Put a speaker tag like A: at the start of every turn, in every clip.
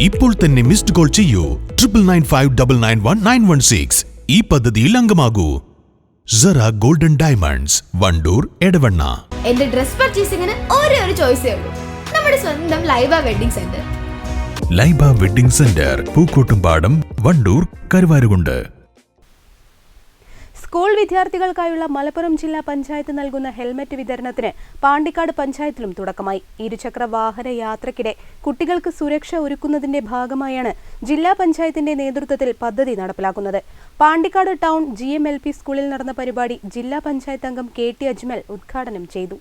A: ഇപ്പോൾ തന്നെ missed call ചെയ്യൂ. Triple nine five double nine one nine one six ഈ പദ്ധതിയിൽ അംഗമാകൂ. Sara golden diamonds Vandoor Edavanna.
B: എന്റെ ഡ്രസ് പർച്ചേസിംഗിന് ഒരേ ഒരു ചോയ്സേ ഉള്ളൂ. നമ്മുടെ സ്വന്തം Laiba wedding centre.
A: Laiba wedding centre Pookkottumpadam Wandoor Karuvarakundu.
C: School വിദ്യാർത്ഥികൾക്കായുള്ള Malappuram ജില്ലാ പഞ്ചായത്ത് നൽകുന്ന ഹെൽമറ്റ് വിതരണത്തിന് പാണ്ടിക്കാട് പഞ്ചായത്തിലും തുടക്കമായി. ഇരുചക്ര വാഹന യാത്രക്കിടെ കുട്ടികൾക്ക് സുരക്ഷ ഒരുക്കുന്നതിന്റെ ഭാഗമായാണ് ജില്ലാ പഞ്ചായത്തിന്റെ നേതൃത്വത്തിൽ പദ്ധതി നടപ്പിലാക്കുന്നത്. പാണ്ടിക്കാട് ടൗൺ ജി സ്കൂളിൽ നടന്ന പരിപാടി ജില്ലാ പഞ്ചായത്ത് അംഗം കെ ടി അജ്മൽ ഉദ്ഘാടനം ചെയ്തു.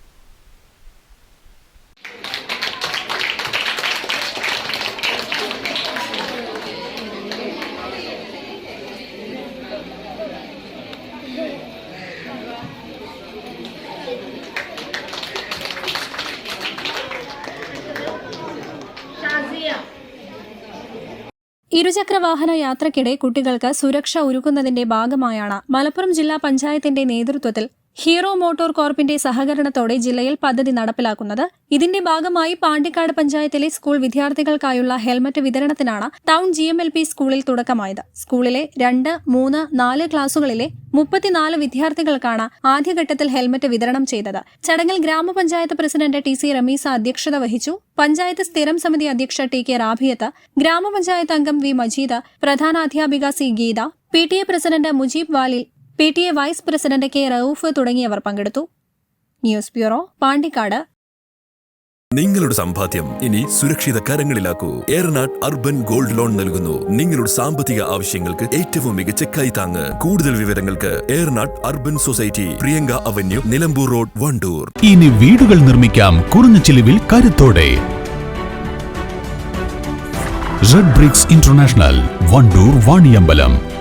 D: ഇരുചക്രവാഹന യാത്രക്കിടെ കുട്ടികൾക്ക് സുരക്ഷ ഒരുക്കുന്നതിന്റെ ഭാഗമായാണ് മലപ്പുറം ജില്ലാ പഞ്ചായത്തിന്റെ നേതൃത്വത്തിൽ ഹീറോ മോട്ടോർ കോർപ്പിന്റെ സഹകരണത്തോടെ ജില്ലയിൽ പദ്ധതി നടപ്പിലാക്കുന്നത്. ഇതിന്റെ ഭാഗമായി പാണ്ടിക്കാട് പഞ്ചായത്തിലെ സ്കൂൾ വിദ്യാർത്ഥികൾക്കായുള്ള helmet വിതരണത്തിനാണ് town G M L P സ്കൂളിൽ തുടക്കമായത്. സ്കൂളിലെ രണ്ട് മൂന്ന് നാല് ക്ലാസുകളിലെ മുപ്പത്തിനാല് വിദ്യാർത്ഥികൾക്കാണ് ആദ്യഘട്ടത്തിൽ ഹെൽമറ്റ് വിതരണം ചെയ്തത്. ചടങ്ങിൽ ഗ്രാമപഞ്ചായത്ത് പ്രസിഡന്റ് ടി സി റമീസ അധ്യക്ഷത വഹിച്ചു. പഞ്ചായത്ത് സ്ഥിരം സമിതി അധ്യക്ഷ ടി കെ റാബിയത്ത് ഗ്രാമപഞ്ചായത്ത് അംഗം V Majeed പ്രധാനാധ്യാപിക C Geetha P T A president Mujeeb വാലിൽ P T A vice president K Rauf തുടങ്ങിയവർ പങ്കെടുത്തു. News bureau Pandikkad.
E: നിങ്ങളുടെ സമ്പാദ്യം ഇനി സുരക്ഷിത കരങ്ങളിലാക്കൂ. ഏറനാട് അർബൻ ഗോൾഡ് ലോൺ നൽകുന്നു. നിങ്ങളുടെ സാമ്പത്തിക ആവശ്യങ്ങൾക്ക് ഏറ്റവും മികച്ച കൈത്താങ്ങ് കൂടുതൽ വിവരങ്ങൾക്ക് Eranad urban society Priyanka avenue Nilambur road Wandoor.
A: ഇനി വീടുകൾ നിർമ്മിക്കാം കുറഞ്ഞ ചിലവിൽ കരുത്തോടെ. Red bricks international Wandoor Vaniyambalam.